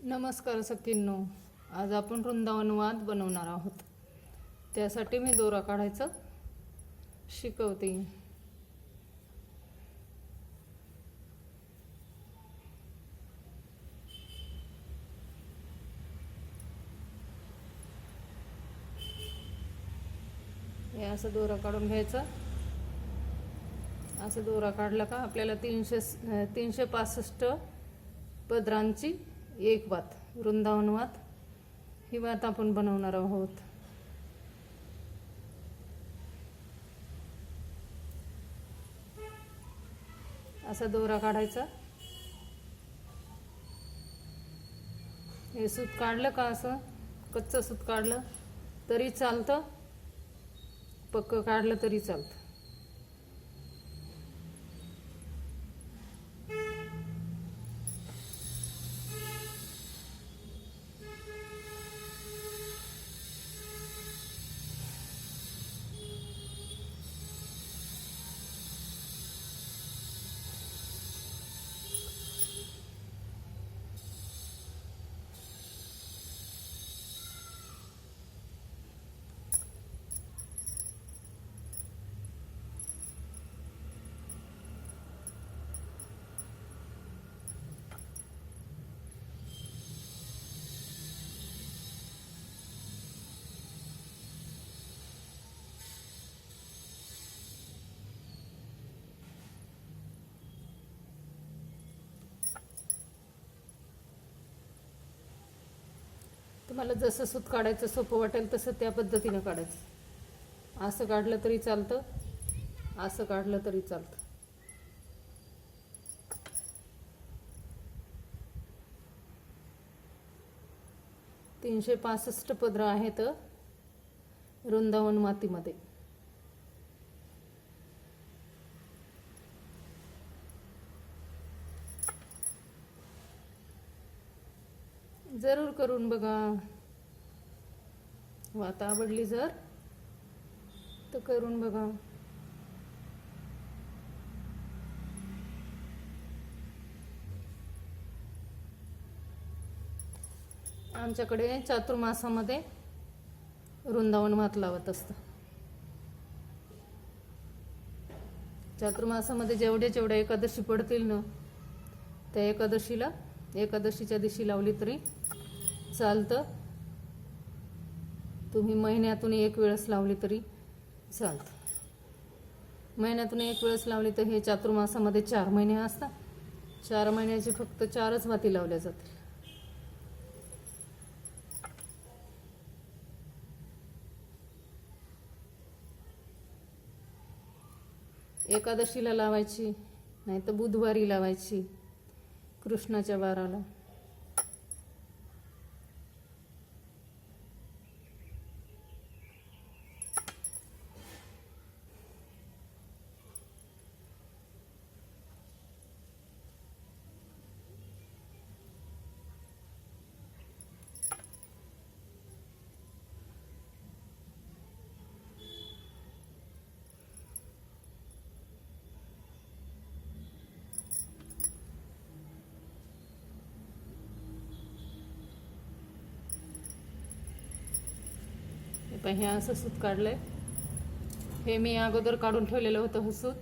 नमस्कार सखींनो आज आपण वृंदावनवाद बनवणार आहोत. त्यासाठी मी दोरा काढायचं शिकवते. हे असं दोरा काढून घ्यायचं. असं दोरा काढला का आपल्याला तीनशे तीनशे पासष्ट पदरांची एक वात वृंदावन वात ही वात आपण बनवणार आहोत. असा दोरा काढायचा. हे सूत काढलं का असं? कच्चं सूत काढलं तरी चालतं. पक्क काढलं तरी चालतं. तुम्हाला जसं सूत काढायचं सोपं वाटेल तसं त्या पद्धतीनं काढायचं. असं काढलं तरी चालतं असं काढलं तरी चालतं. तीनशे पासष्ट पदरं आहेत वृंदावन मातीमध्ये. जरूर करून बघा. वात आवडली जर तर करून बघा. आमच्याकडे चातुर्मासामध्ये वृंदावन भात लावत असतं. चातुर्मासामध्ये जेवढे जेवढ्या एकादशी पडतील ना त्या एकादशीला एकादशीच्या दिवशी लावली तरी चालतं? तुम्ही महिन्यातून एक वेळेस लावली तरी चालतं. महिन्यातून एक वेळेस लावली तर हे चातुर्मासामध्ये चार महिने असतात. चार महिन्याचे फक्त चारच वाती लावल्या जातील एकादशीला लावायची नाही तर बुधवारी लावायची कृष्णाच्या वाराला. पण हे असं सूत काढलंय. हे मी अगोदर काढून ठेवलेलं होतं हे सूत.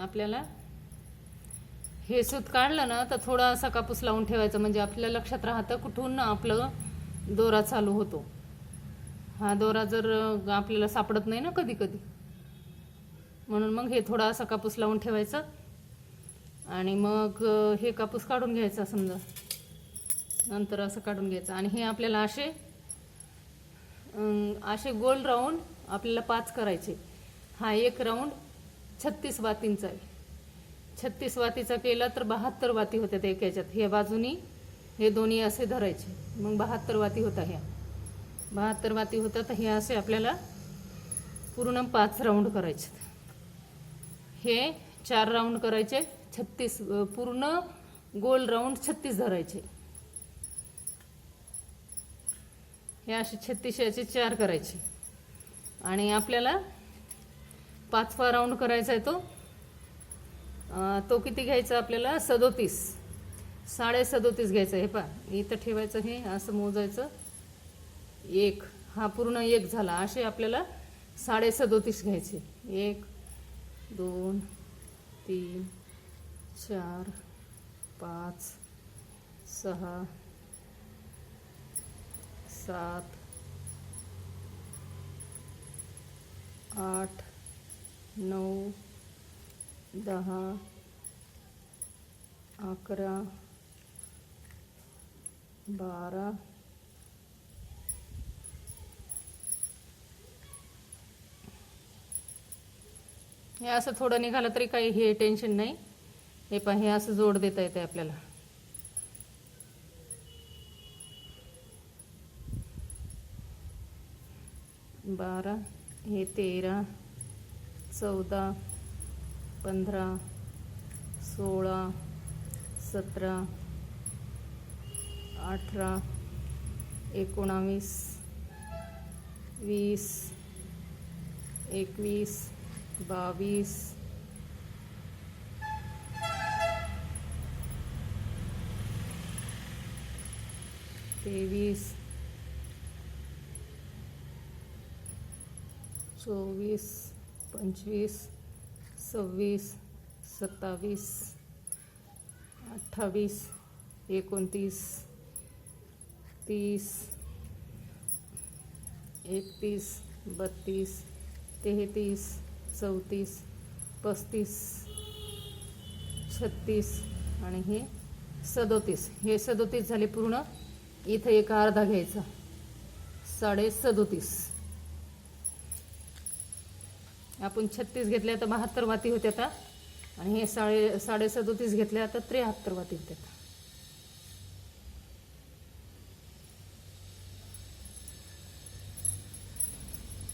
आपल्याला हे सूत काढलं ना तर थोडा असा कापूस लावून ठेवायचा. म्हणजे आपल्या लक्षात राहतं कुठून आपलं दोरा चालू होतो. हा दोरा जर आपल्याला सापडत नाही ना कधी कधी. म्हणून मग हे थोडा असा कापूस लावून ठेवायचा. आणि मग हे कापूस काढून घ्यायचा समजा. नंतर असं काढून घ्यायचं. आणि हे आपल्याला असे असे गोल राऊंड आपल्याला पाच करायचे. हा एक राऊंड छत्तीस वातींचा आहे. छत्तीस वातीचा केला तर बहात्तर वाती होत्या एक याच्यात. ह्या बाजूनी हे दोन्ही असे धरायचे. मग बहात्तर वाती होता ह्या. बहात्तर वाती होतात हे असे आपल्याला पूर्ण पाच राऊंड करायचे. हे चार राऊंड करायचे. छत्तीस पूर्ण गोल राऊंड छत्तीस धरायचे. हे असे छत्तीस याचे चार करायचे. आणि आपल्याला पाचवा राऊंड करायचा आहे तो. तो किती घ्यायचा आपल्याला? सदोतीस. साडे सदोतीस घ्यायचं हे पा इथं ठेवायचं हे असं मोजायचं. एक. हा पूर्ण एक झाला. असे आपल्याला साडे सदोतीस घ्यायचे. एक दोन तीन चार पाच सहा सात आठ नऊ दहा अकरा बारा हे असं थोडं निघालं तरी काही हे टेन्शन नाही. हे पण हे असं जोड देता येते आपल्याला. बारा हे तेरा चौदा पंधरा सोळा सतरा अठरा एकोणावीस वीस एकवीस बावीस तेवीस चोवीस पंचवीस सव्वीस सत्तावीस अठ्ठावीस एकोणतीस तीस एकतीस बत्तीस तेहतीस चौतीस पस्तीस छत्तीस आणि हे सदोतीस. हे सदोतीस झाले पूर्ण. इथं एक अर्धा घ्यायचा. साडे सदोतीस. आपण छत्तीस घेतल्या तर बहात्तर वाती होत्या आता आणि हे साडे साडे सदोतीस घेतल्या तर त्र्याहत्तर वाती होत्या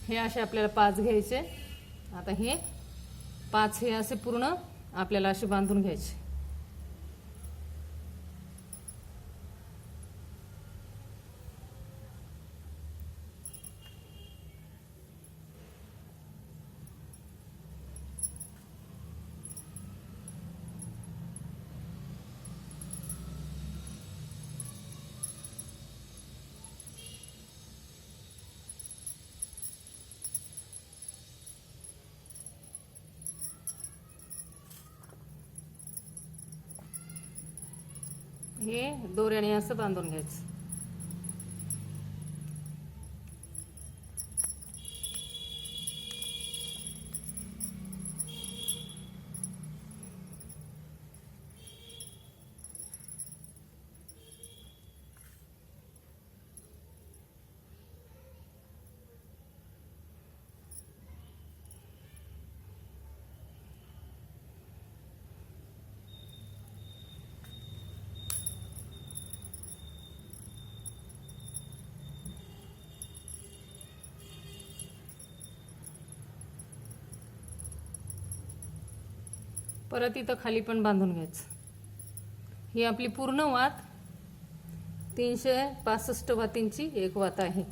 हे असे आपल्याला पाच घ्यायचे. आता हे पाच हे असे पूर्ण आपल्याला असे बांधून घ्यायचे. हे दोऱ्याने असं बांधून घ्यायचं. परत इथं खाली पण बांधून घ्यायचं. ही आपली पूर्ण वात तीनशे पासष्ट वातींची एक वात आहे.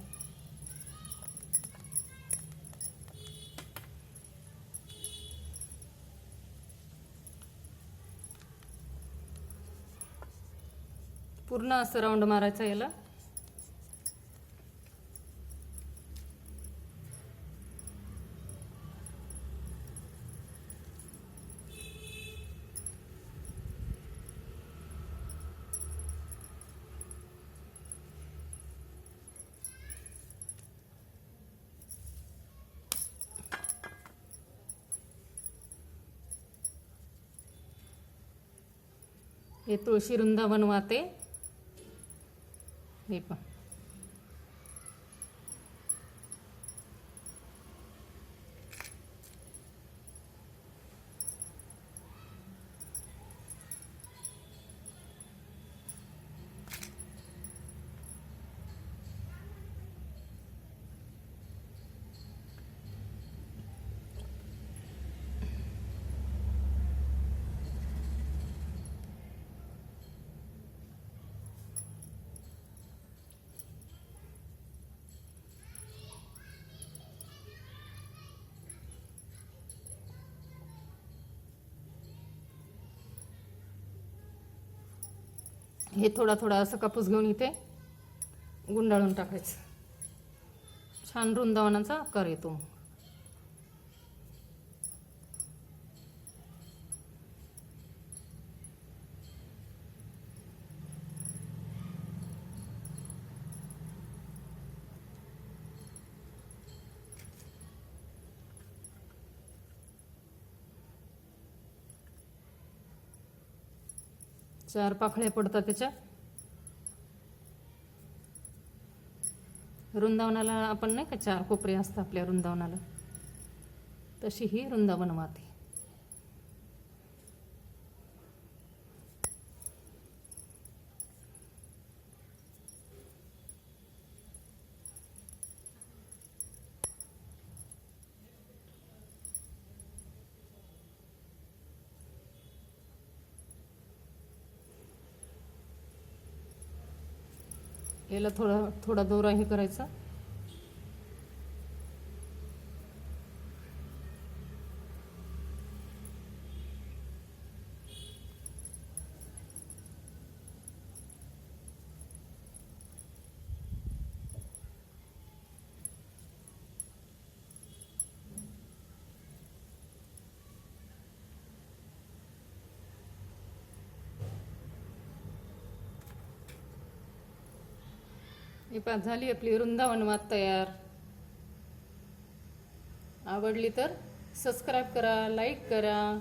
पूर्ण असं राऊंड मारायचा याला. हे तुळशी वृंदावन वाते हे पण हे थोडा थोडा असं कापूस घेऊन इथे गुंडाळून टाकायचं. छान वृंदावनाचा आकार येतो. चार पाखळ्या पडतात त्याच्या. वृंदावनाला आपण नाही का चार कोपरे असतात आपल्या वृंदावनाला. तशी ही वृंदावन माती. याला थोडा थोडा दोरा हे करायचा. हे झाली आपली वृंदावन मात तयार. आवडली तर सबस्क्राईब करा लाईक करा.